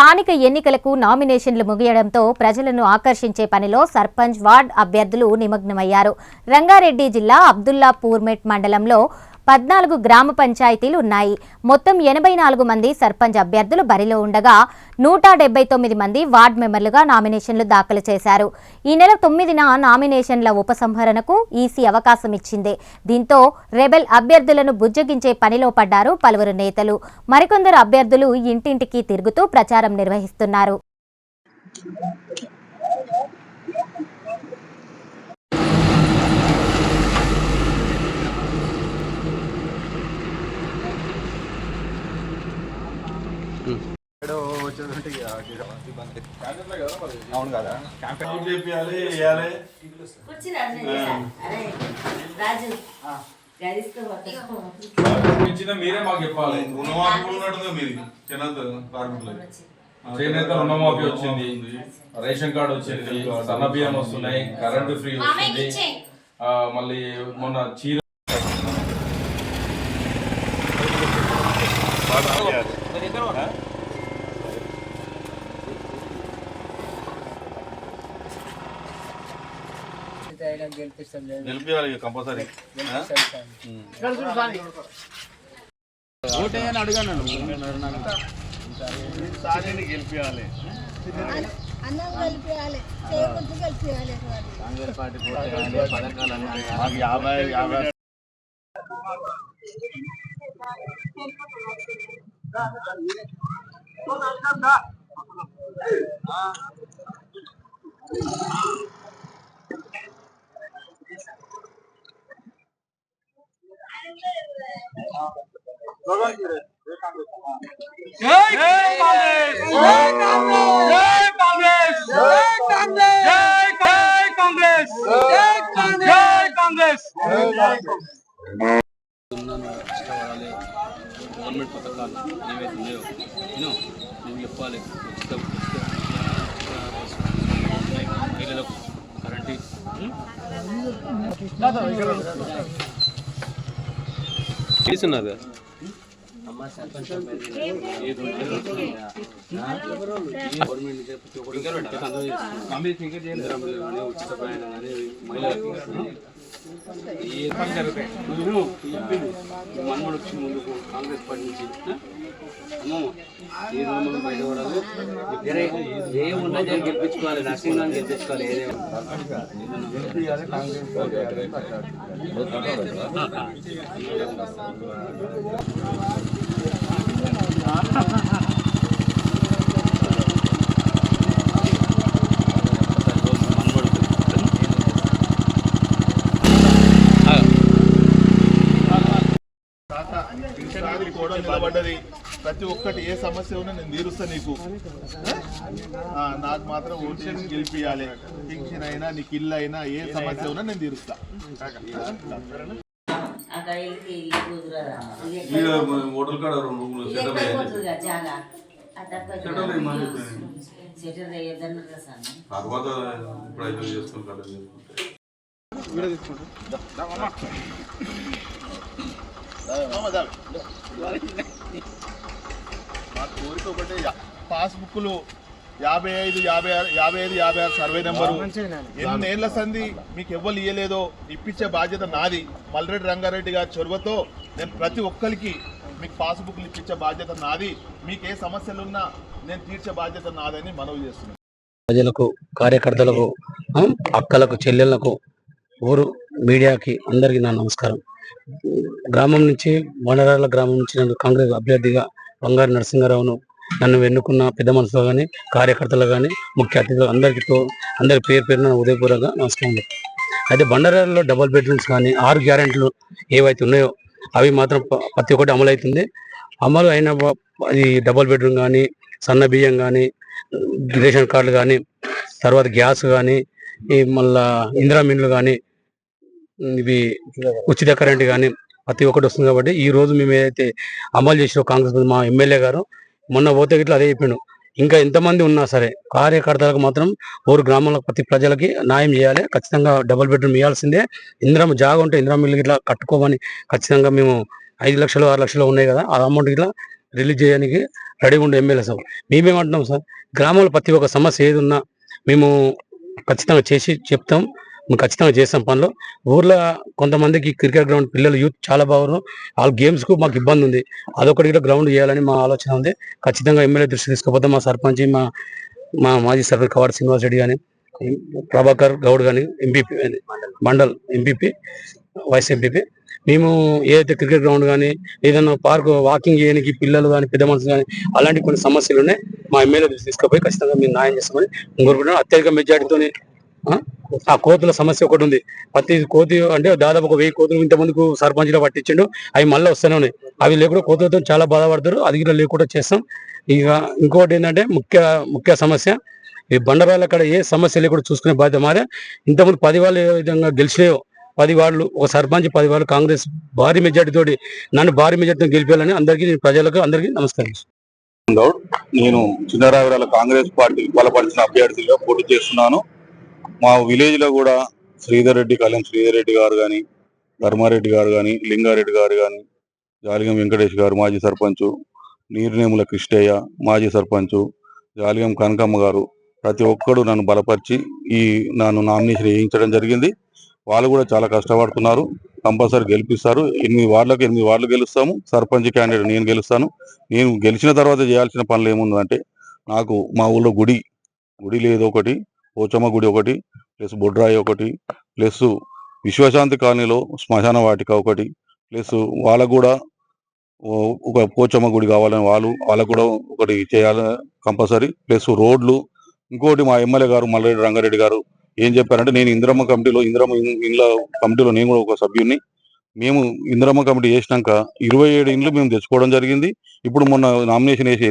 స్థానిక ఎన్నికలకు నామినేషన్లు ముగియడంతో ప్రజలను ఆకర్షించే పనిలో సర్పంచ్ వార్డ్ అభ్యర్థులు నిమగ్నమయ్యారు. రంగారెడ్డి జిల్లా అబ్దుల్లాపూర్మెట్ మండలంలో పద్నాలుగు గ్రామ పంచాయతీలు ఉన్నాయి. మొత్తం ఎనభై నాలుగు మంది సర్పంచ్ అభ్యర్థులు బరిలో ఉండగా నూట డెబ్బై తొమ్మిది మంది వార్డ్ మెంబర్లుగా నామినేషన్లు దాఖలు చేశారు. ఈ నెల తొమ్మిదిన నామినేషన్ల ఉపసంహరణకు ఈసీ అవకాశం ఇచ్చింది. దీంతో రెబెల్ అభ్యర్థులను బుజ్జగించే పనిలో పడ్డారు పలువురు నేతలు. మరికొందరు అభ్యర్థులు ఇంటింటికి తిరుగుతూ ప్రచారం నిర్వహిస్తున్నారు. అవును కదా. చేపియాలి వేయాలి. ఇచ్చిన మీరే మాకు చెప్పాలి. రుణమాఫీ ఉన్నట్టుంది మీది చిన్న కార్మికులకి చేనేత రుణమాఫీ వచ్చింది రేషన్ కార్డు వచ్చింది సన్న బియ్యం వస్తున్నాయి కరెంటు ఫ్రీ వస్తుంది. ఆ, మళ్ళీ మొన్న చీర గెలిపియాలి కంపల్సరీ. గెలిపియాలి. అన్నం కలిపేయాలి చేయకుంటూ కలిపేయాలి మాకు యాభై యాభై. గవర్నమెంట్ పథకాలు ఏవైతే ఉన్నాయో నేను నేను చెప్పాలి ఉచిత మహిళలకు కరెంటు తీసున్నారు ఉచిత ప్రయాణం కానీ మహిళలకు ఏ పని జరుగుతాయి మన్మడు వచ్చి ముందుకు కాంగ్రెస్ పార్టీ నుంచి ఏమున్నా జర గెలిపించుకోవాలి నర్సింగ్ గెలిపించుకోవాలి ఏదేమో ఈసారి కూడా నిలబడ్డది ప్రతి ఒక్కటి ఏ సమస్య ఉన్నా నేను తీరుస్తా నీకు. ఆ, నాకు మాత్రం ఓటు గెలిపియాలి పింఛన్ అయినా నీకు ఇల్లు అయినా ఏ సమస్య ఉన్నా నేను తీరుస్తా. హోటల్ కాడ తర్వాత ఇప్పుడు చేసుకుని కట్ట కోరిక ఒకటే పాస్బుక్లు యాభై ఐదు యాభై ఆరు యాభై ఐదు యాభై ఆరు సర్వే నెంబరు. ఎన్నేళ్ళ సంధి మీకు ఎవ్వరు ఇయ్యలేదో ఇప్పించే బాధ్యత నాది. మల్రెడ్డి రంగారెడ్డి గారి చొరవతో నేను ప్రతి ఒక్కరికి మీకు పాస్బుక్లు ఇప్పించే బాధ్యత నాది. మీకు ఏ సమస్యలు ఉన్నా నేను తీర్చే బాధ్యత నాదని మనవి చేస్తున్నాను. ప్రజలకు కార్యకర్తలకు అక్కలకు చెల్లెళ్ళకు ఊరు మీడియాకి అందరికీ నా నమస్కారం. గ్రామం నుంచి మండలాల గ్రామం నుంచి నన్ను కాంగ్రెస్ అభ్యర్థిగా బంగారు నరసింహారావును నన్ను ఎన్నుకున్న పెద్ద మనుషులు కానీ కార్యకర్తలు కానీ ముఖ్య అతిథులు అందరికీ అందరి పేరు పేరున ఉదయపూర్వక నమస్కారం. అయితే బండారాలలో డబుల్ బెడ్రూమ్స్ కానీ ఆరు గ్యారెంట్లు ఏవైతే ఉన్నాయో అవి మాత్రం ప్రతి ఒక్కటి అమలు అవుతుంది అమలు అయిన ఈ డబుల్ బెడ్రూమ్ కానీ సన్న బియ్యం కానీ రేషన్ కార్డులు కానీ తర్వాత గ్యాస్ కానీ ఈ మళ్ళా ఇందిరా మిన్లు కానీ ఇవి ఉచిత కరెంట్ కానీ ప్రతి ఒక్కటి వస్తుంది కాబట్టి ఈ రోజు మేము ఏదైతే అమలు చేసిన కాంగ్రెస్ మా ఎమ్మెల్యే గారు. మొన్న పోతే గిట్లా అదే చెప్పిండు. ఇంకా ఎంతమంది ఉన్నా సరే కార్యకర్తలకు మాత్రం ఊరు గ్రామంలో ప్రతి ప్రజలకి న్యాయం చేయాలి. ఖచ్చితంగా డబుల్ బెడ్రూమ్ ఇవ్వాల్సిందే ఇందిరా జాగా ఉంటే ఇందిరా ఇల్లు ఇట్లా కట్టుకోమని ఖచ్చితంగా మేము ఐదు లక్షలు ఆరు లక్షలు ఉన్నాయి కదా ఆ అమౌంట్ ఇట్లా రిలీజ్ చేయడానికి రెడీగా ఉండే ఎమ్మెల్యే సార్. మేమేమంటున్నాం సార్ గ్రామంలో ప్రతి ఒక్క సమస్య ఏది ఉన్నా మేము ఖచ్చితంగా చేసి చెప్తాం. ఖచ్చితంగా చేసాం పనులు. ఊర్లో కొంతమందికి క్రికెట్ గ్రౌండ్ పిల్లలు యూత్ చాలా బాగున్నారు. వాళ్ళ గేమ్స్కు మాకు ఇబ్బంది ఉంది. అదొకటి కూడా గ్రౌండ్ చేయాలని మా ఆలోచన ఉంది. ఖచ్చితంగా ఎమ్మెల్యే దృష్టి తీసుకుపోతే. మా సర్పంచ్ మా మా మాజీ సర్పంచ్ కవాడ శ్రీనివాస్ రెడ్డి కానీ ప్రభాకర్ గౌడ్ కానీ MPP mandal MPP vice MPP మేము ఏదైతే క్రికెట్ గ్రౌండ్ కానీ ఏదైనా పార్క్ వాకింగ్ చేయడానికి పిల్లలు కానీ పెద్ద మనుషులు కానీ అలాంటి కొన్ని సమస్యలు ఉన్నాయి మా ఎమ్మెల్యే తీసుకుపోయి ఖచ్చితంగా మేము న్యాయం చేస్తామని కోరుకుంటున్నాం అత్యధిక మెజార్టీతోనే ఆ, కోతుల సమస్య ఒకటి ఉంది. ప్రతి కోతి అంటే దాదాపు ఒక వెయ్యి కోతులు ఇంతమందికి సర్పంచ్లో పట్టించిండు. అవి మళ్ళీ వస్తూనే ఉన్నాయి. అవి లేకుండా కోతులతో చాలా బాధపడతారు. అది కూడా లేకుండా చేస్తాం. ఇక ఇంకోటి ఏంటంటే ముఖ్య ముఖ్య సమస్య ఈ బండరాళ్ళ అక్కడ ఏ సమస్య లేకుండా చూసుకునే బాధ్యత మారే ఇంతకుముందు పది వాళ్ళు ఏ విధంగా గెలిచినాయో పది వాళ్ళు ఒక సర్పంచ్ పది వాళ్ళు కాంగ్రెస్ భారీ మెజార్టీతోటి నన్ను భారీ మెజార్టీతో గెలిపేయాలని అందరికీ ప్రజలకు అందరికీ నమస్కారం. నేను చిన్నరావిరాల కాంగ్రెస్ పార్టీ బలపరిచిన అభ్యర్థిగా పోటీ చేస్తున్నాను. మా విలేజ్లో కూడా శ్రీధర్ రెడ్డి కళ్యాణ్ శ్రీధర్ రెడ్డి గారు కానీ ధర్మారెడ్డి గారు కానీ లింగారెడ్డి గారు కానీ జాలిగం వెంకటేష్ గారు మాజీ సర్పంచ్ నీరునేముల కృష్ణయ్య మాజీ సర్పంచ్ జాలిగం కనకమ్మ గారు ప్రతి ఒక్కడు నన్ను బలపరిచి ఈ నన్ను నామినేషన్ వేయించడం జరిగింది. వాళ్ళు కూడా చాలా కష్టపడుతున్నారు. కంపల్సరీ గెలిపిస్తారు. ఎనిమిది వార్డులకు ఎనిమిది వార్డులు గెలుస్తాము. సర్పంచ్ క్యాండిడేట్ నేను గెలుస్తాను. నేను గెలిచిన తర్వాత చేయాల్సిన పనులు ఏముందంటే నాకు మా ఊళ్ళో గుడి గుడి లేదు ఒకటి. పోచమ్మ గుడి ఒకటి ప్లస్ బొడ్రాయి ఒకటి ప్లస్ విశ్వశాంతి కాలనీలో శ్మశాన వాటిక ఒకటి ప్లస్ వాళ్ళకు కూడా ఒక పోచమ్మ గుడి కావాలని వాళ్ళు వాళ్ళకు కూడా ఒకటి చేయాలి కంపల్సరీ. ప్లస్ రోడ్లు ఇంకోటి మా ఎమ్మెల్యే గారు మల్లారెడ్డి రంగారెడ్డి గారు ఏం చెప్పారంటే నేను ఇందిరమ్మ కమిటీలో ఇందిరమ్మ ఇండ్ల కమిటీలో నేను కూడా ఒక సభ్యుని మేము ఇందిరమ్మ కమిటీ చేసినాక ఇరవై ఏడు ఇండ్లు మేము తెచ్చుకోవడం జరిగింది. ఇప్పుడు మొన్న నామినేషన్ వేసి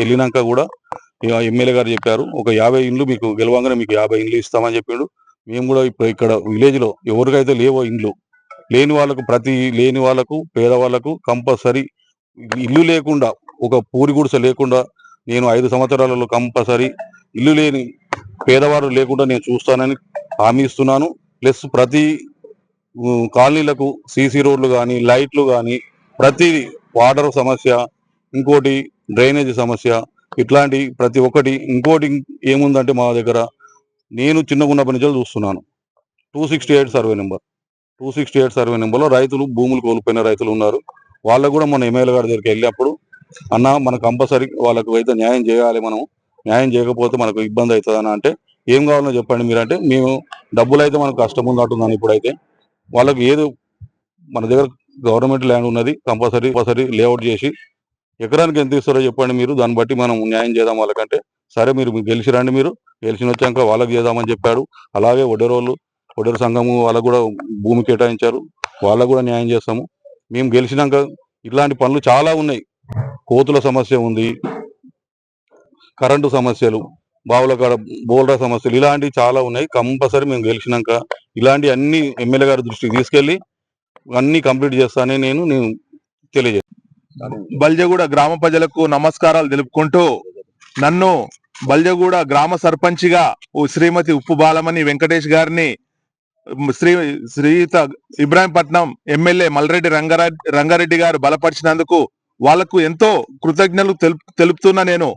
వెళ్ళినాక కూడా ఎమ్మెల్యే గారు చెప్పారు ఒక యాభై ఇండ్లు మీకు గెలవంగానే మీకు యాభై ఇండ్లు ఇస్తామని చెప్పిండు. మేము కూడా ఇప్పుడు ఇక్కడ విలేజ్లో ఎవరికైతే లేవో ఇండ్లు లేని వాళ్ళకు ప్రతి లేని వాళ్ళకు పేదవాళ్ళకు కంపల్సరీ ఇల్లు లేకుండా ఒక పూరి గుడిసె లేకుండా నేను ఐదు సంవత్సరాలలో కంపల్సరీ ఇల్లు లేని పేదవారు లేకుండా నేను చూస్తానని హామీ ఇస్తున్నాను. ప్లస్ ప్రతి కాలనీలకు సీసీ రోడ్లు కానీ లైట్లు కానీ ప్రతి వాటర్ సమస్య ఇంకోటి డ్రైనేజ్ సమస్య ఇట్లాంటి ప్రతి ఒక్కటి ఇంకోటి ఏముందంటే మా దగ్గర నేను చిన్నగా ఉన్నప్పటి నుంచి చూస్తున్నాను. Two sixty eight survey number. Two sixty eight survey నెంబర్లో రైతులు భూములు కోల్పోయిన రైతులు ఉన్నారు. వాళ్ళకు కూడా మన ఎమ్మెల్యే గారి దగ్గరికి వెళ్ళినప్పుడు అన్న మన కంపల్సరీ వాళ్ళకు అయితే న్యాయం చేయాలి మనం. న్యాయం చేయకపోతే మనకు ఇబ్బంది అవుతుంది అని అంటే ఏం కావాలో చెప్పండి మీరంటే మేము డబ్బులు అయితే మనకు కష్టం ఉందంటున్నాను ఇప్పుడైతే. వాళ్ళకి ఏదో మన దగ్గర గవర్నమెంట్ ల్యాండ్ ఉన్నది కంపల్సరీ కంపల్సరీ లేఅవుట్ చేసి ఎకరానికి ఎంత ఇస్తారో చెప్పండి మీరు. దాన్ని బట్టి మనం న్యాయం చేద్దాం వాళ్ళకంటే. సరే మీరు గెలిచి రండి మీరు. గెలిచిన వచ్చాక వాళ్ళకి చేద్దామని చెప్పాడు. అలాగే ఒడెరోళ్ళు ఒడెరు సంఘము వాళ్ళకు కూడా భూమి కేటాయించారు. వాళ్ళకు కూడా న్యాయం చేస్తాము. మేము గెలిచినాక ఇలాంటి పనులు చాలా ఉన్నాయి. కోతుల సమస్య ఉంది. కరెంటు సమస్యలు బావుల కాడ బోల్రా సమస్యలు ఇలాంటివి చాలా ఉన్నాయి. కంపల్సరీ మేము గెలిచినాక ఇలాంటి అన్ని ఎమ్మెల్యే గారి దృష్టికి తీసుకెళ్ళి అన్ని కంప్లీట్ చేస్తానే నేను నేను తెలియజేస్తాను బల్జగూడ గ్రామ ప్రజలకు నమస్కారాలు తెలుపుకుంటూ నన్ను బల్జగూడ గ్రామ సర్పంచిగా ఓ శ్రీమతి ఉప్పు బాలమణి వెంకటేష్ గారిని శ్రీ శ్రీయుత ఇబ్రాహీంపట్నం ఎమ్మెల్యే మల్రెడ్డి రంగారెడ్డి రంగారెడ్డి గారు బలపరిచినందుకు వాళ్ళకు ఎంతో కృతజ్ఞతలు తెలుపు తెలుపుతున్నా నేను.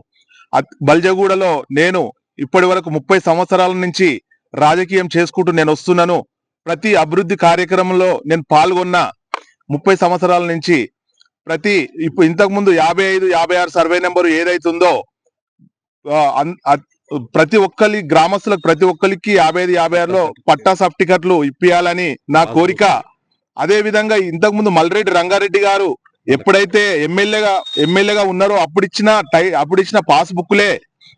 బల్జగూడలో నేను ఇప్పటి వరకు ముప్పై సంవత్సరాల నుంచి రాజకీయం చేసుకుంటూ నేను వస్తున్నాను. ప్రతి అభివృద్ధి కార్యక్రమంలో నేను పాల్గొన్న ముప్పై సంవత్సరాల నుంచి ప్రతి ఇప్పుడు ఇంతకు ముందు యాభై ఐదు యాభై ఆరు సర్వే నెంబర్ ఏదైతుందో ప్రతి ఒక్కరి గ్రామస్తులకు ప్రతి ఒక్కరికి యాభై ఐదు యాభై ఆరులో పట్టా సర్టిఫికెట్లు ఇప్పియాలని నా కోరిక. అదే విధంగా ఇంతకు ముందు మల్రెడ్డి రంగారెడ్డి గారు ఎప్పుడైతే ఎమ్మెల్యేగా ఎమ్మెల్యేగా ఉన్నారో అప్పుడు ఇచ్చిన టై అప్పుడు ఇచ్చిన పాస్ బుక్లే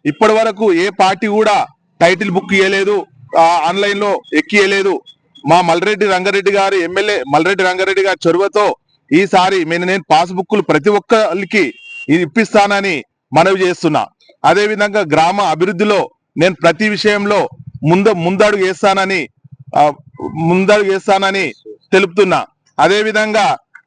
ఇప్పటి వరకు ఏ పార్టీ కూడా టైటిల్ బుక్ ఇవ్వలేదు ఆన్లైన్లో ఎక్కియలేదు మా మల్రెడ్డి రంగారెడ్డి గారు ఎమ్మెల్యే మల్రెడ్డి రంగారెడ్డి గారి చొరవతో ఈసారి నేను నేను పాస్బుక్లు ప్రతి ఒక్కరికి ఇప్పిస్తానని మనవి చేస్తున్నా. అదే విధంగా గ్రామ అభివృద్ధిలో నేను ప్రతి విషయంలో ముందు ముందడుగు వేస్తానని ముందడుగు వేస్తానని తెలుపుతున్నా. అదేవిధంగా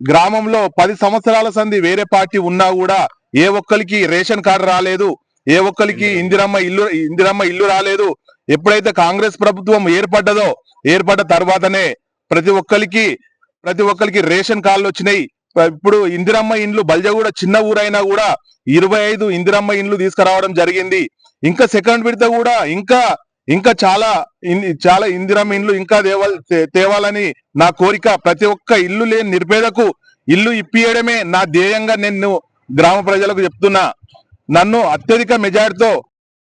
గ్రామంలో పది సంవత్సరాల సంధి వేరే పార్టీ ఉన్నా కూడా ఏ ఒక్కరికి రేషన్ కార్డు రాలేదు ఏ ఒక్కరికి ఇందిరమ్మ ఇల్లు ఇందిరమ్మ ఇల్లు రాలేదు ఎప్పుడైతే కాంగ్రెస్ ప్రభుత్వం ఏర్పడ్డదో ఏర్పడ్డ తర్వాతనే ప్రతి ఒక్కరికి ప్రతి ఒక్కరికి రేషన్ కార్డులు వచ్చినాయి. ఇప్పుడు ఇందిరమ్మ ఇండ్లు బల్జగూడ చిన్న ఊరైనా కూడా ఇరవై ఐదు ఇందిరమ్మ ఇండ్లు తీసుకురావడం జరిగింది. ఇంకా సెకండ్ విడత కూడా ఇంకా ఇంకా చాలా చాలా ఇందిరమ్మ ఇండ్లు ఇంకా తేవాలని నా కోరిక. ప్రతి ఒక్క ఇల్లు లేని నిర్పేదకు ఇల్లు ఇప్పియడమే నా ధ్యేయంగా నేను గ్రామ ప్రజలకు చెప్తున్నా. నన్ను అత్యధిక మెజార్టీతో